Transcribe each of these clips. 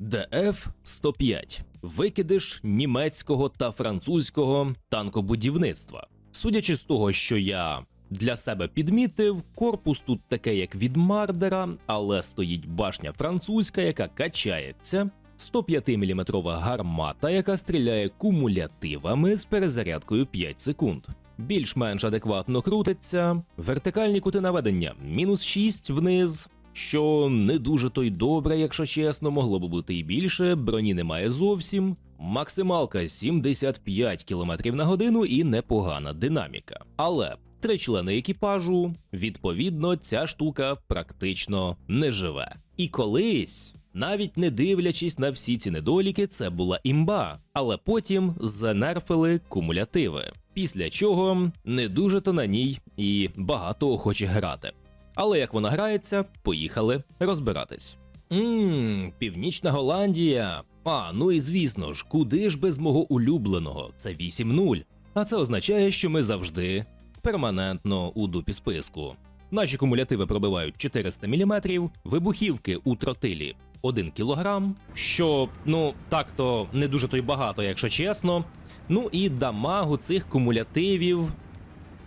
ДФ-105 викидиш німецького та французького танкобудівництва. Судячи з того, що я для себе підмітив, корпус тут таке, як від Мардера, але стоїть башня французька, яка качається. 105-мм гармата, яка стріляє кумулятивами з перезарядкою 5 секунд. Більш-менш адекватно крутиться, вертикальні кути наведення мінус 6 вниз, що не дуже то й добре, якщо чесно, могло б бути і більше, броні немає зовсім. Максималка 75 км на годину і непогана динаміка. Але три члени екіпажу, відповідно, ця штука практично не живе. І колись, навіть не дивлячись на всі ці недоліки, це була імба, але потім занерфили кумулятиви. Після чого не дуже то на ній і багато охочих грати. Але як вона грається, поїхали розбиратись. Ммм, Північна Голландія. А, ну і звісно ж, куди ж без мого улюбленого? Це 8-0. А це означає, що ми завжди перманентно у дупі списку. Наші кумулятиви пробивають 400 мм, вибухівки у тротилі 1 кг, що, ну, так-то не дуже то й багато, якщо чесно. Ну і дамагу цих кумулятивів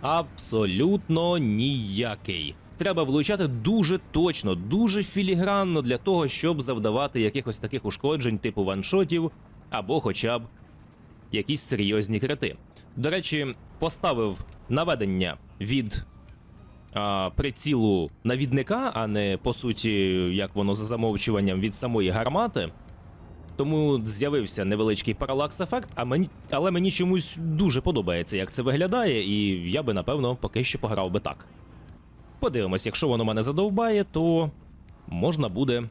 абсолютно ніякий. Треба влучати дуже точно, дуже філігранно для того, щоб завдавати якихось таких ушкоджень, типу ваншотів, або хоча б якісь серйозні крити. До речі, поставив наведення від а, прицілу навідника, а не по суті, як воно за замовчуванням від самої гармати. Тому з'явився невеличкий паралакс-ефект, а мені, але мені чомусь дуже подобається, як це виглядає, і я би напевно поки що пограв би так. Подивимось, якщо воно мене задовбає, то можна буде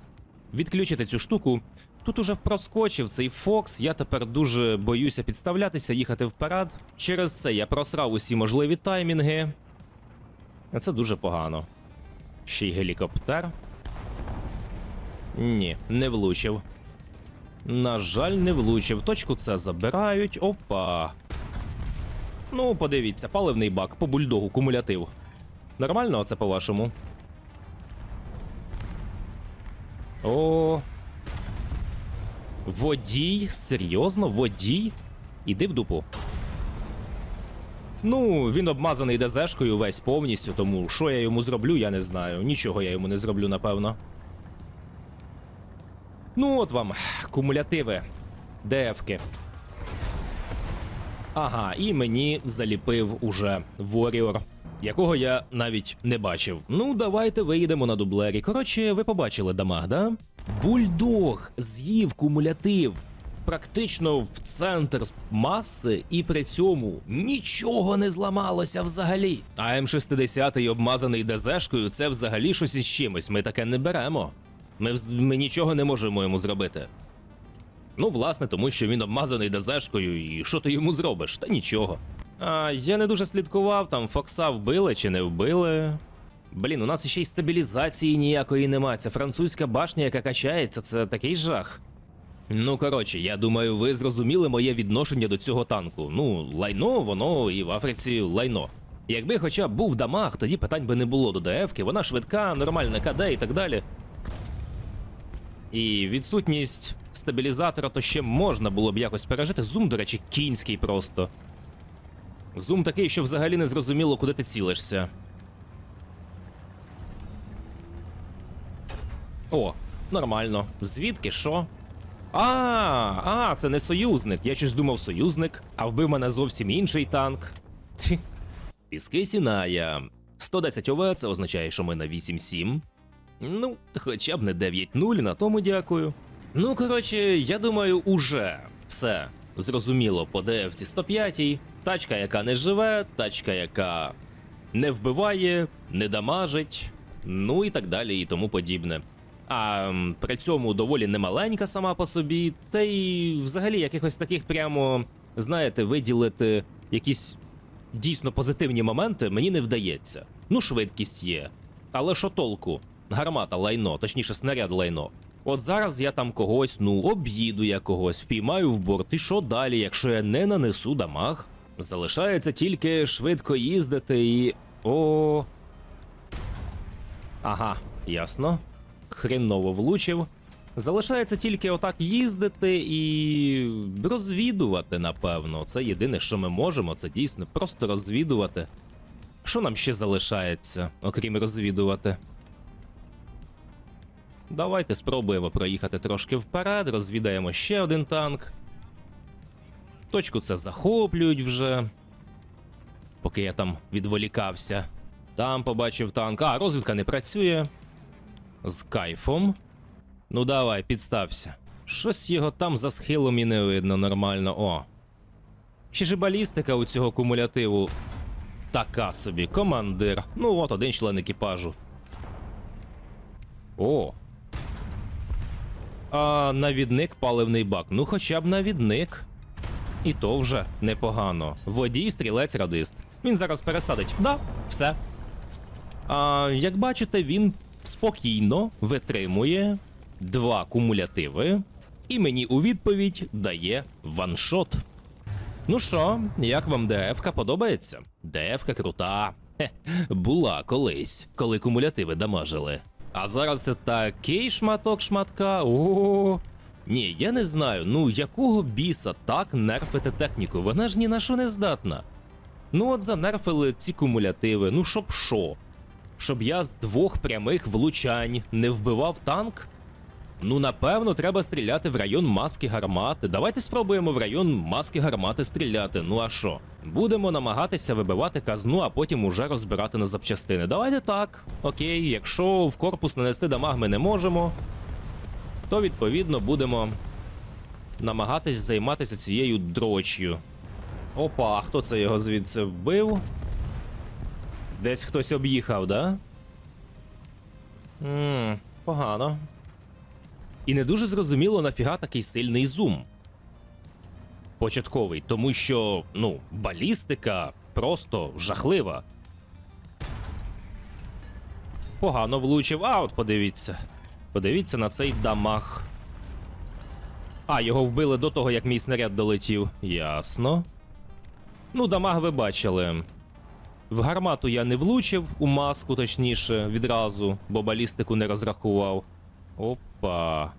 відключити цю штуку. Тут уже проскочив цей Фокс, я тепер дуже боюся підставлятися, їхати вперед. Через це я просрав усі можливі таймінги. Це дуже погано. Ще й гелікоптер. Ні, не влучив. На жаль, не влучив. Точку це забирають. Опа. Ну, подивіться, паливний бак по бульдогу кумулятив. Нормально це по-вашому? О. Водій? Серйозно, водій? Іди в дупу. Ну, він обмазаний ДЗшкою весь повністю, тому що я йому зроблю, я не знаю. Нічого я йому не зроблю, напевно. Ну, от вам, кумулятиви. ДФки. Ага, і мені заліпив уже Warrior, якого я навіть не бачив. Ну, давайте виїдемо на дублері. Коротше, ви побачили дамаг, да? Бульдог з'їв кумулятив практично в центр маси, і при цьому нічого не зламалося взагалі. А М60 обмазаний ДЗшкою це взагалі щось із чимось. Ми таке не беремо. Ми, ми нічого не можемо йому зробити. Ну, власне, тому що він обмазаний ДЗшкою, і що ти йому зробиш? Та нічого. А я не дуже слідкував, там Фокса вбили чи не вбили. Блін, у нас ще й стабілізації ніякої нема. Ця французька башня, яка качається, це такий жах. Ну, коротше, я думаю, ви зрозуміли моє відношення до цього танку. Ну, лайно, воно і в Африці лайно. Якби хоча б був дамаг, тоді питань би не було до ДФки, вона швидка, нормальна КД і так далі. І відсутність стабілізатора то ще можна було б якось пережити. Зум, до речі, кінський просто. Зум такий, що взагалі не зрозуміло, куди ти цілишся. О, нормально. Звідки що? А, а, це не союзник. Я щось думав союзник, а вбив мене зовсім інший танк. Ті. Піски Сіная. 110 ОВ це означає, що ми на 8-7. Ну, хоча б не 9-0, на тому дякую. Ну, коротше, я думаю, уже все зрозуміло по ДФці 105 Тачка, яка не живе, тачка, яка не вбиває, не дамажить, ну і так далі, і тому подібне. А при цьому доволі немаленька сама по собі, та й взагалі якихось таких прямо, знаєте, виділити якісь дійсно позитивні моменти мені не вдається. Ну, швидкість є. Але що толку? Гармата лайно, точніше, снаряд лайно. От зараз я там когось, ну, об'їду я когось, впіймаю в борт, і що далі, якщо я не нанесу дамаг? Залишається тільки швидко їздити і. О. Ага, ясно. Хреново влучив. Залишається тільки отак їздити і розвідувати, напевно. Це єдине, що ми можемо, це дійсно просто розвідувати. Що нам ще залишається, окрім розвідувати? Давайте спробуємо проїхати трошки вперед, розвідаємо ще один танк. Точку це захоплюють вже. Поки я там відволікався. Там побачив танк. А, розвідка не працює. З кайфом. Ну давай, підстався. Щось його там за схилом і не видно нормально. О. Ще ж балістика у цього кумулятиву. Така собі, командир. Ну от один член екіпажу. О. А навідник паливний бак. Ну хоча б навідник. І то вже непогано. Водій, стрілець, радист. Він зараз пересадить. Да, все. А, як бачите, він спокійно витримує два кумулятиви, і мені у відповідь дає ваншот. Ну що, як вам ДФ-ка подобається? ДФ-ка крута. Хе, була колись, коли кумулятиви дамажили. А зараз це такий шматок шматка. О. Ні, я не знаю, ну якого біса так нерфити техніку? Вона ж ні на що не здатна. Ну от занерфили ці кумулятиви, ну щоб що? Щоб я з двох прямих влучань не вбивав танк? Ну, напевно, треба стріляти в район маски гармати. Давайте спробуємо в район маски гармати стріляти. Ну а що? Будемо намагатися вибивати казну, а потім уже розбирати на запчастини. Давайте так. Окей, якщо в корпус нанести дамаг ми не можемо, то відповідно будемо намагатись займатися цією дроч'ю. Опа, а хто це його звідси вбив? Десь хтось об'їхав, да? Ммм, погано. І не дуже зрозуміло, нафіга такий сильний зум. Початковий, тому що, ну, балістика просто жахлива. Погано влучив. А, от подивіться. Подивіться на цей дамаг. А, його вбили до того, як мій снаряд долетів. Ясно. Ну, дамаг ви бачили. В гармату я не влучив, у маску, точніше, відразу, бо балістику не розрахував. Опа.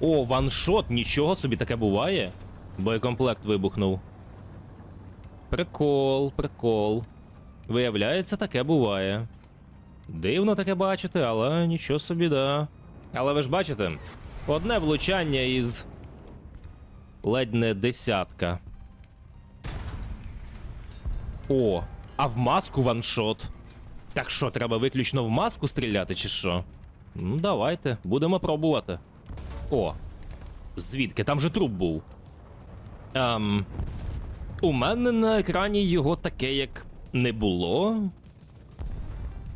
О, ваншот, нічого собі таке буває. Боєкомплект вибухнув. Прикол, прикол. Виявляється, таке буває. Дивно таке бачити, але нічого собі, да. Але ви ж бачите, одне влучання із ледь не десятка. О, а в маску ваншот. Так що, треба виключно в маску стріляти, чи що? Ну, давайте, будемо пробувати. О, звідки? Там же труп був. Ем, у мене на екрані його таке, як не було.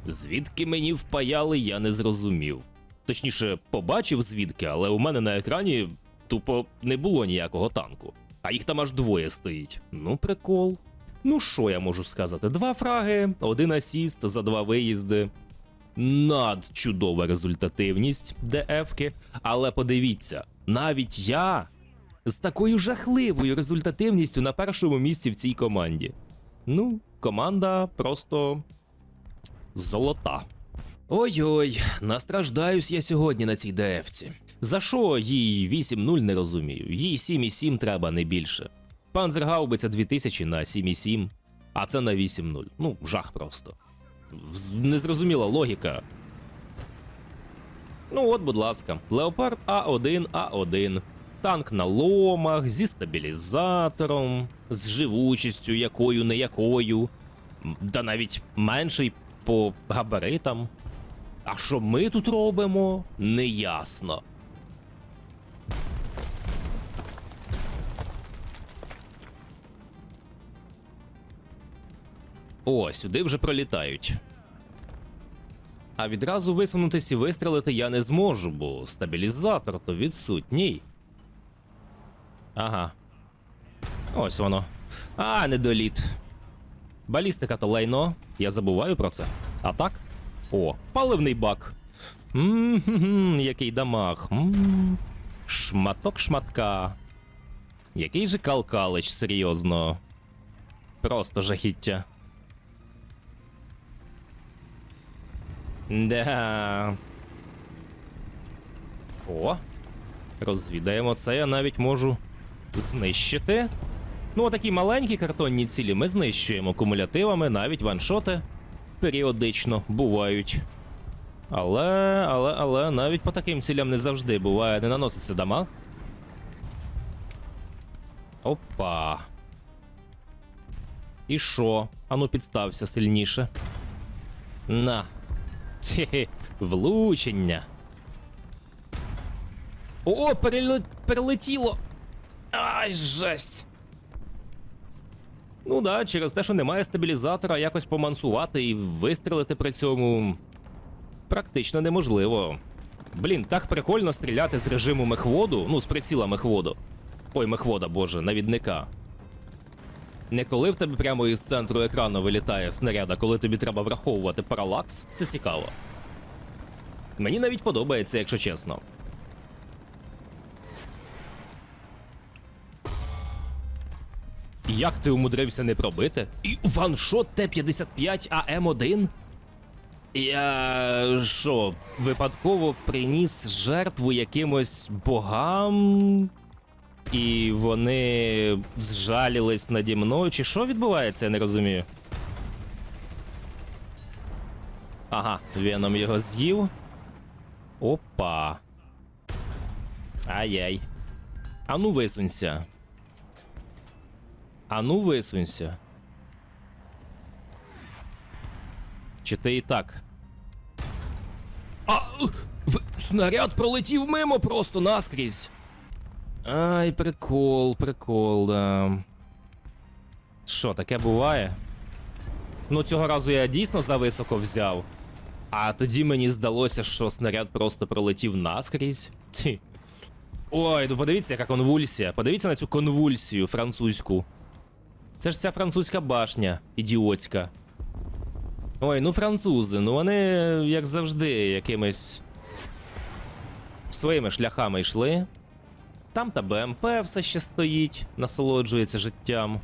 Звідки мені впаяли, я не зрозумів. Точніше, побачив звідки, але у мене на екрані тупо не було ніякого танку. А їх там аж двоє стоїть. Ну, прикол. Ну, що я можу сказати? Два фраги, один асіст за два виїзди. Надчудова результативність ДФ-ки. Але подивіться, навіть я з такою жахливою результативністю на першому місці в цій команді. Ну, команда просто золота. Ой-ой, настраждаюсь я сьогодні на цій ДФ-ці. За що їй 8-0 не розумію? Їй 7,7 треба не більше. Панзергаубиця 2000 на 7,7, а це на 8-0. Ну, жах просто. Незрозуміла логіка. Ну от, будь ласка, Леопард А1 А1. Танк на ломах, зі стабілізатором, з живучістю якою не якою, та навіть менший по габаритам. А що ми тут робимо, неясно. О, сюди вже пролітають. А відразу висунутись і вистрелити я не зможу, бо стабілізатор то відсутній. Ага. Ось воно. А, недоліт. Балістика то лайно. Я забуваю про це. А так? О, паливний бак. Мм, який дамаг. М, Шматок шматка. Який же калкалич, серйозно. Просто жахіття. Да. О, розвідаємо це, я навіть можу знищити. Ну, отакі маленькі картонні цілі ми знищуємо кумулятивами, навіть ваншоти періодично бувають. Але, але, але навіть по таким цілям не завжди буває, не наноситься дамаг. Опа. І що? Ану підстався сильніше. На. Хе-хе, влучення. О, переле... перелетіло. Ай, жесть. Ну да, через те, що немає стабілізатора, якось помансувати і вистрелити при цьому практично неможливо. Блін, так прикольно стріляти з режиму мехводу, ну, з приціла мехводу. Ой, мехвода, боже, навідника. Не коли в тебе прямо із центру екрану вилітає снаряд, а коли тобі треба враховувати паралакс, це цікаво. Мені навіть подобається, якщо чесно. Як ти умудрився не пробити? І ваншот Т-55 АМ1? Я що, випадково приніс жертву якимось богам? І вони зжалілись наді мною. Чи що відбувається, я не розумію. Ага, Веном його з'їв. Опа. Ай-яй. Ану висунься. Ану висунься. Чи ти і так? А! В... Снаряд пролетів мимо просто наскрізь. Ай, прикол, прикол, да. Що, таке буває? Ну, цього разу я дійсно зависоко взяв. А тоді мені здалося, що снаряд просто пролетів наскрізь. Ті. Ой, ну подивіться, яка конвульсія. Подивіться на цю конвульсію французьку. Це ж ця французька башня, ідіотська. Ой, ну французи, ну вони, як завжди, якимись своїми шляхами йшли. Там та БМП все ще стоїть, насолоджується життям.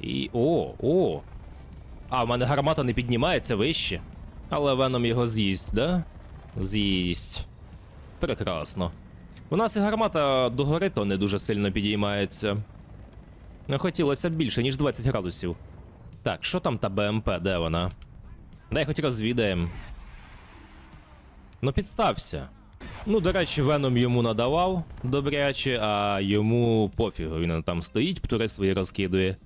І. О, о. А, в мене гармата не піднімається вище. Але веном його з'їсть, да? З'їсть. Прекрасно. У нас і гармата догори то не дуже сильно підіймається. Хотілося б більше, ніж 20 градусів. Так, що там та БМП, де вона? Дай хоч розвідаємо. Ну, підстався. Ну, до речі, Веном йому надавав добряче, а йому пофігу, він там стоїть, птури свої розкидує.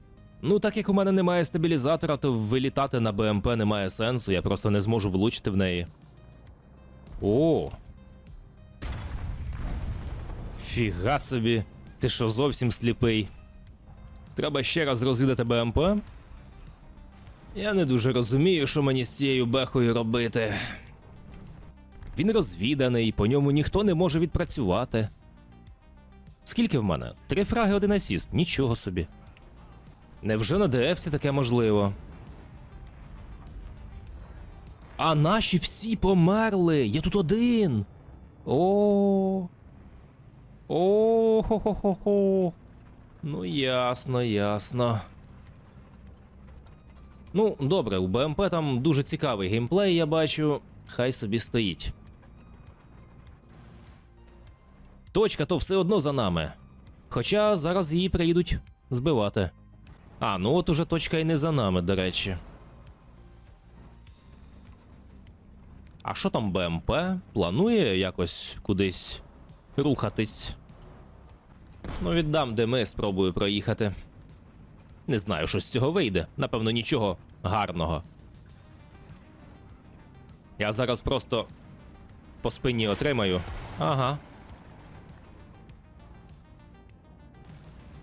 Ну, так як у мене немає стабілізатора, то вилітати на БМП немає сенсу, я просто не зможу влучити в неї. О. Фіга собі. Ти що зовсім сліпий? Треба ще раз розвідати БМП. Я не дуже розумію, що мені з цією бехою робити. Він розвіданий, по ньому ніхто не може відпрацювати. Скільки в мене? Три фраги, один асіст, нічого собі. Невже на ДФ таке можливо? А наші всі померли! Я тут один. О. О, хо хо хо хо Ну, ясно, ясно. Ну, добре, у БМП там дуже цікавий геймплей, я бачу. Хай собі стоїть. Точка то все одно за нами. Хоча зараз її приїдуть збивати. А, ну от уже точка і не за нами, до речі. А що там БМП? Планує якось кудись рухатись? Ну, віддам, де ми спробую проїхати. Не знаю, що з цього вийде. Напевно, нічого гарного. Я зараз просто по спині отримаю. Ага.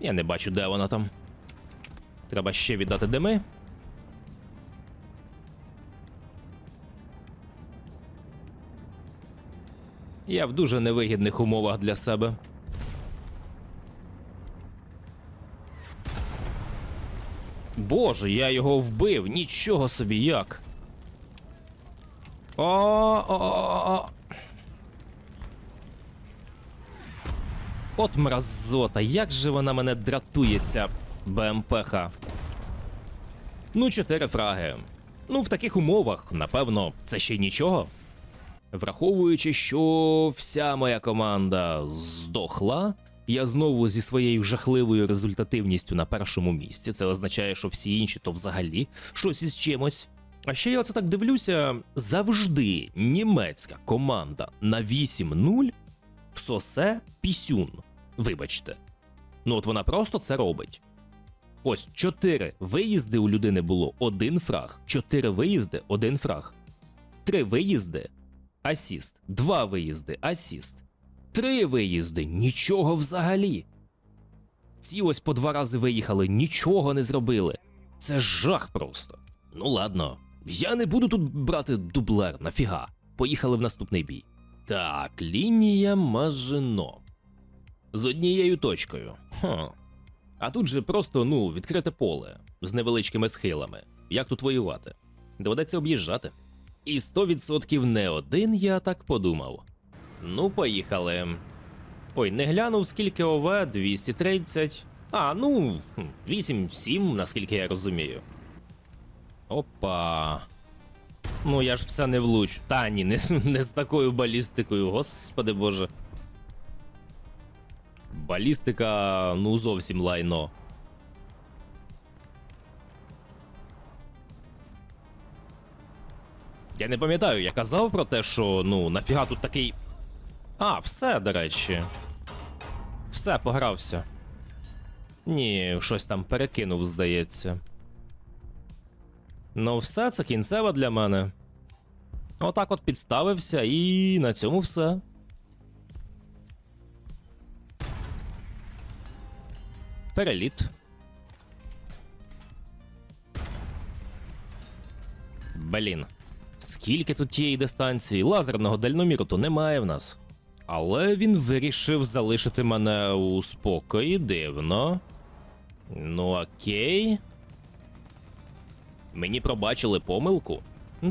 Я не бачу, де вона там. Треба ще віддати дими. Я в дуже невигідних умовах для себе. Боже, я його вбив, нічого собі як. О-о-о-о. От мразота, як же вона мене дратує, ця БМПха. Ну, чотири фраги. Ну, в таких умовах, напевно, це ще нічого. Враховуючи, що вся моя команда здохла, я знову зі своєю жахливою результативністю на першому місці. Це означає, що всі інші то взагалі щось із чимось. А ще я оце так дивлюся: завжди німецька команда на 8-0 сосе пісюн. Вибачте. Ну от вона просто це робить. Ось чотири виїзди у людини було один фраг. Чотири виїзди, один фраг. Три виїзди, асіст. Два виїзди, асіст. Три виїзди, нічого взагалі. Ці ось по два рази виїхали, нічого не зробили. Це жах просто. Ну ладно, я не буду тут брати дублер, нафіга. Поїхали в наступний бій. Так, лінія Мажино. З однією точкою. Хм. А тут же просто, ну, відкрите поле з невеличкими схилами. Як тут воювати? Доведеться об'їжджати. І 100% не один, я так подумав. Ну, поїхали. Ой, не глянув, скільки ОВ 230. А, ну, 8-7, наскільки я розумію. Опа. Ну, я ж в це не влучу. Та ні, не, не з такою балістикою, господи боже. Балістика, ну, зовсім лайно. Я не пам'ятаю, я казав про те, що ну, нафіга тут такий. А, все, до речі. Все, погрався. Ні, щось там перекинув, здається. Ну, все, це кінцева для мене. Отак от підставився, і на цьому все. Переліт. Блін. Скільки тут тієї дистанції? Лазерного дальноміру то немає в нас. Але він вирішив залишити мене у спокої, дивно. Ну окей. Мені пробачили помилку.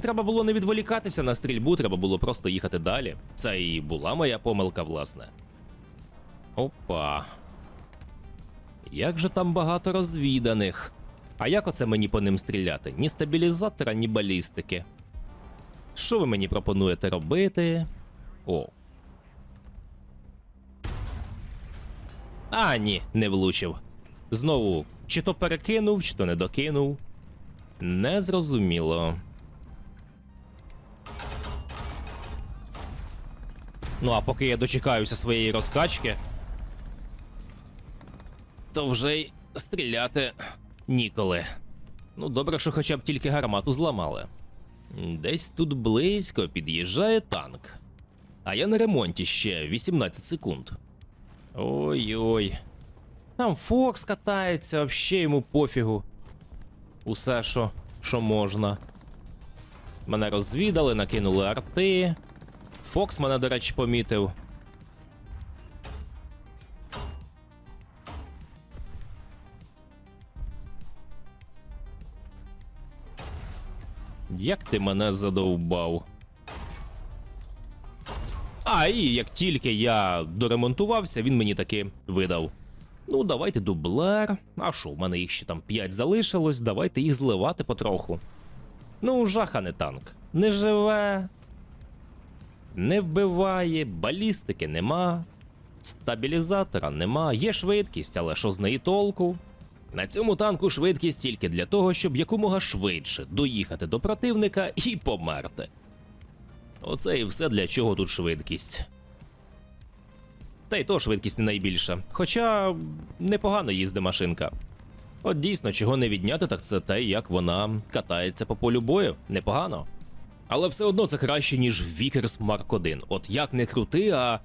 Треба було не відволікатися на стрільбу, треба було просто їхати далі. Це і була моя помилка, власне. Опа. Як же там багато розвіданих. А як оце мені по ним стріляти? Ні стабілізатора, ні балістики. Що ви мені пропонуєте робити? О. А, ні, не влучив. Знову, чи то перекинув, чи то не докинув. Незрозуміло. Ну, а поки я дочекаюся своєї розкачки, то вже й стріляти ніколи. Ну, добре, що хоча б тільки гармату зламали. Десь тут близько під'їжджає танк. А я на ремонті ще 18 секунд. Ой-ой. Там Фокс катається, взагалі йому пофігу. Усе, що, що можна. Мене розвідали, накинули арти. Фокс мене, до речі, помітив. Як ти мене задовбав? А, і як тільки я доремонтувався, він мені таки видав. Ну, давайте дублер. А що, в мене їх ще там 5 залишилось, давайте їх зливати потроху. Ну, жаха не танк. Не живе, не вбиває, балістики нема, стабілізатора нема, є швидкість, але що з неї толку? На цьому танку швидкість тільки для того, щоб якомога швидше доїхати до противника і померти. Оце і все для чого тут швидкість. Та й то швидкість не найбільша. Хоча непогано їздить машинка. От дійсно, чого не відняти, так це те, як вона катається по полю бою. Непогано. Але все одно це краще, ніж Вікерс Марк 1. От як не крути, а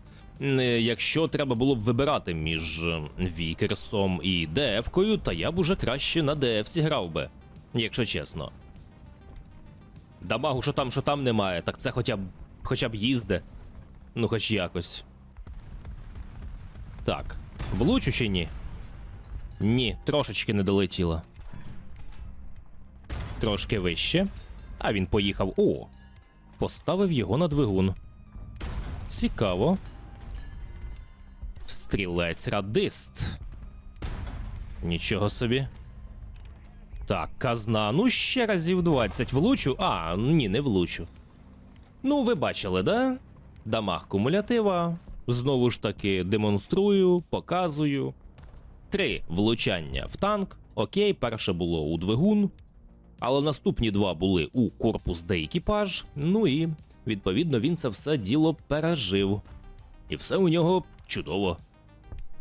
якщо треба було б вибирати між Вікерсом і ДФ-кою, то я б уже краще на ДФ грав би, якщо чесно. Дамагу, що там, що там немає, так це хоча б хоча б їзде. Ну, хоч якось. Так. Влучу чи ні? Ні, трошечки не долетіло. Трошки вище. А він поїхав. О! Поставив його на двигун. Цікаво. Стрілець радист. Нічого собі. Так, казна. Ну, ще разів 20 влучу. А, ні, не влучу. Ну, ви бачили, да? Дамаг кумулятива. Знову ж таки демонструю, показую. Три влучання в танк. Окей, перше було у двигун. Але наступні два були у корпус де екіпаж. Ну і відповідно він це все діло пережив. І все у нього чудово.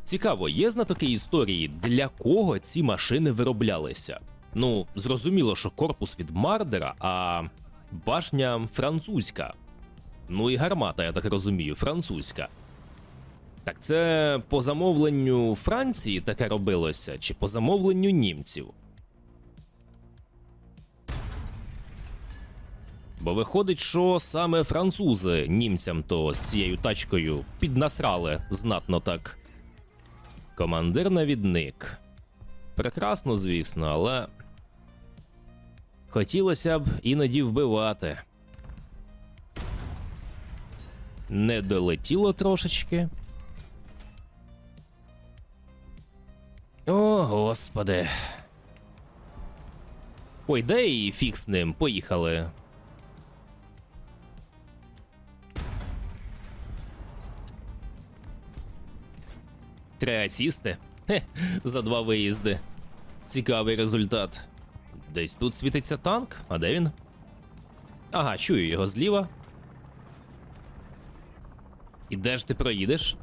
Цікаво, є знатоки історії, для кого ці машини вироблялися? Ну, зрозуміло, що корпус від Мардера, а башня французька. Ну і гармата, я так розумію, французька. Так це по замовленню Франції таке робилося, чи по замовленню німців? Бо виходить, що саме французи німцям то з цією тачкою піднасрали знатно так. Командир навідник. Прекрасно, звісно, але. Хотілося б іноді вбивати. Не долетіло трошечки. О, господи. Ой, де і фіг з ним, поїхали. Три асісти? Хе, за два виїзди. Цікавий результат. Десь тут світиться танк, а де він? Ага, чую його зліва. І де ж ти проїдеш?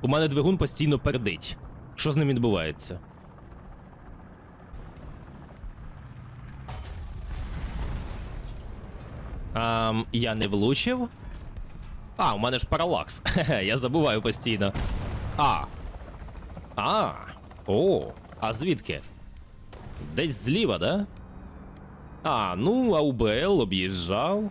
У мене двигун постійно пердить. Що з ним відбувається? А, я не влучив? А, у мене ж паралакс. Я забуваю постійно. А. А. О. А звідки? Десь зліва, да? А, ну, АУБЛ об'їжджав.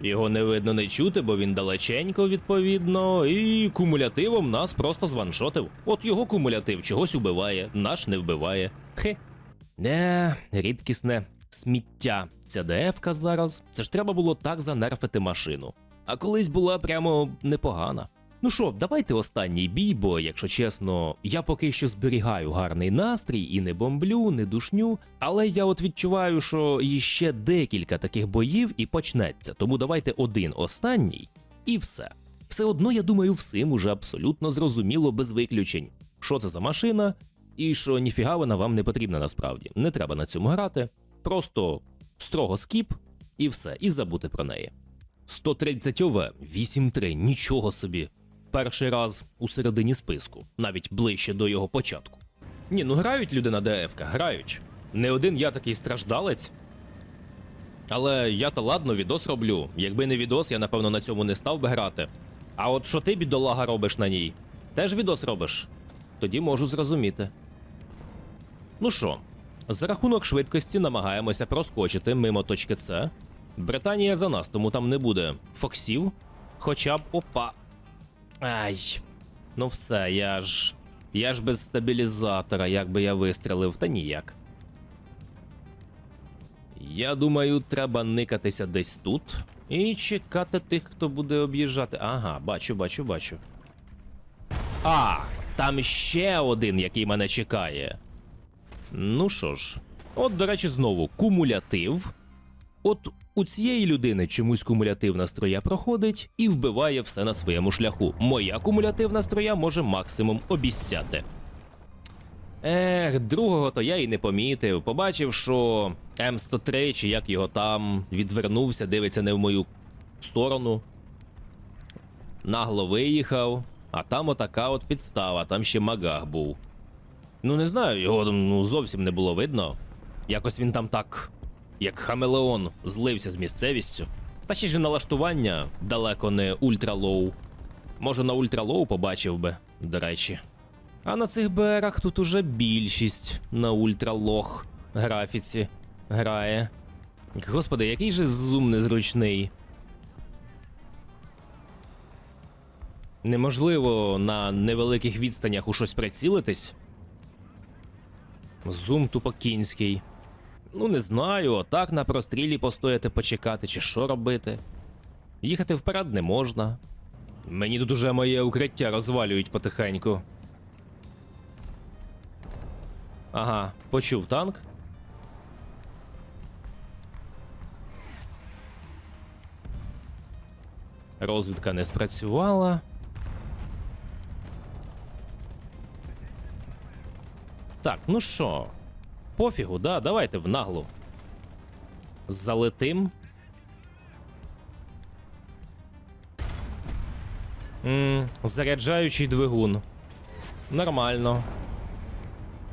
Його не видно не чути, бо він далеченько, відповідно, і кумулятивом нас просто званшотив. От його кумулятив чогось убиває, наш не вбиває. Хе. Не, рідкісне сміття. Ця ДФ-ка зараз. Це ж треба було так занерфити машину. А колись була прямо непогана. Ну що, давайте останній бій, бо, якщо чесно, я поки що зберігаю гарний настрій і не бомблю, не душню. Але я от відчуваю, що іще декілька таких боїв і почнеться. Тому давайте один останній і все. Все одно, я думаю, всім уже абсолютно зрозуміло без виключень, що це за машина, і що ніфіга вона вам не потрібна насправді. Не треба на цьому грати. Просто строго скіп і все, і забути про неї. 130 ОВ, 8-3, нічого собі. Перший раз у середині списку, навіть ближче до його початку. Ні, ну грають люди на ДФ, грають. Не один я такий страждалець. Але я то ладно, відос роблю. Якби не відос, я напевно на цьому не став би грати. А от що ти, бідолага, робиш на ній? Теж відос робиш? Тоді можу зрозуміти. Ну що, за рахунок швидкості намагаємося проскочити мимо точки С. Британія за нас, тому там не буде фоксів. Хоча б опа. Ай. Ну все, я ж. Я ж без стабілізатора, як би я вистрелив, та ніяк. Я думаю, треба никатися десь тут і чекати тих, хто буде об'їжджати. Ага, бачу, бачу, бачу. А, там ще один, який мене чекає. Ну що ж, от, до речі, знову кумулятив. От у цієї людини чомусь кумулятивна строя проходить і вбиває все на своєму шляху. Моя кумулятивна строя може максимум обіцяти. Ех, другого то я і не помітив. Побачив, що М103, чи як його там, відвернувся, дивиться не в мою сторону. Нагло виїхав, а там отака от підстава, там ще магах був. Ну, не знаю, його ну, зовсім не було видно. Якось він там так, як хамелеон, злився з місцевістю. Та ще ж налаштування далеко не ультралоу. Може, на ультралоу побачив би, до речі. А на цих БРах тут уже більшість на ультралох графіці грає. Господи, який же зум незручний. Неможливо на невеликих відстанях у щось прицілитись. Зум тупо кінський. Ну, не знаю, так на прострілі постояти, почекати, чи що робити. Їхати вперед не можна. Мені тут уже моє укриття розвалюють потихеньку. Ага, почув танк. Розвідка не спрацювала. Так, ну що, пофігу, да, давайте в наглу. Залетим. М, заряджаючий двигун. Нормально.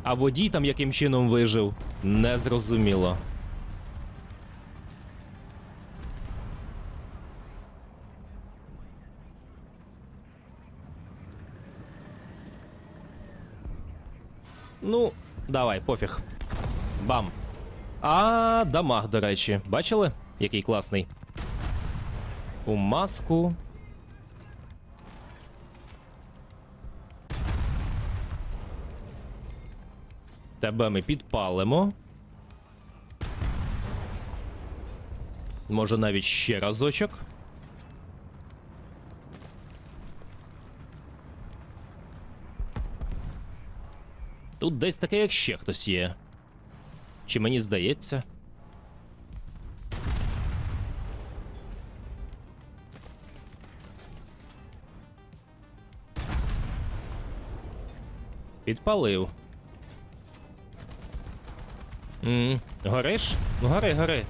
А водій там яким чином вижив? Незрозуміло. Ну, давай, пофіг. Бам. А, дамаг, до речі. Бачили? Який класний. У маску. Тебе ми підпалимо. Може навіть ще разочок. Тут десь таке, як ще хтось є. Чи мені здається? Підпалив. М, Гориш? Гори, гори.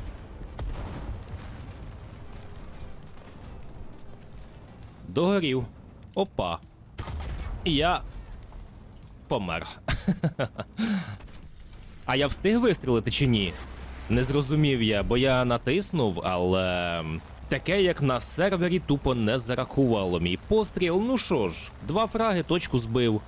Догорів. Опа. І Я помер. А я встиг вистрілити чи ні? Не зрозумів я, бо я натиснув, але таке як на сервері тупо не зарахувало мій постріл. Ну що ж, два фраги точку збив.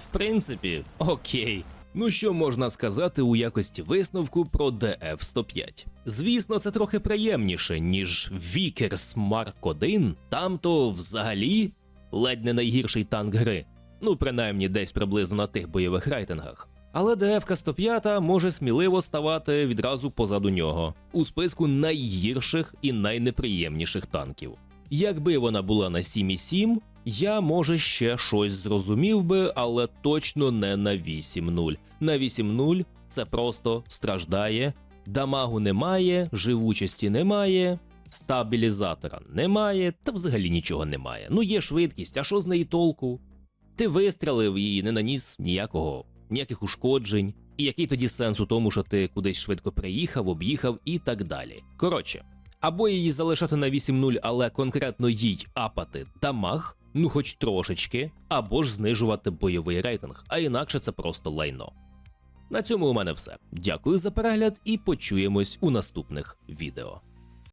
В принципі, окей. Ну що можна сказати у якості висновку про DF-105? Звісно, це трохи приємніше, ніж Vickers Mark 1. Там то взагалі ледь не найгірший танк гри. Ну, принаймні десь приблизно на тих бойових рейтингах. Але ДФК 105 може сміливо ставати відразу позаду нього у списку найгірших і найнеприємніших танків. Якби вона була на 7,7, я може ще щось зрозумів би, але точно не на 8.0. На 8.0 це просто страждає, дамагу немає, живучості немає, стабілізатора немає, та взагалі нічого немає. Ну є швидкість, а що з неї толку? Ти вистрілив і не наніс ніякого, ніяких ушкоджень. І який тоді сенс у тому, що ти кудись швидко приїхав, об'їхав і так далі. Коротше, або її залишати на 8.0, але конкретно їй апати дамаг, ну хоч трошечки, або ж знижувати бойовий рейтинг, а інакше це просто лайно. На цьому у мене все. Дякую за перегляд і почуємось у наступних відео.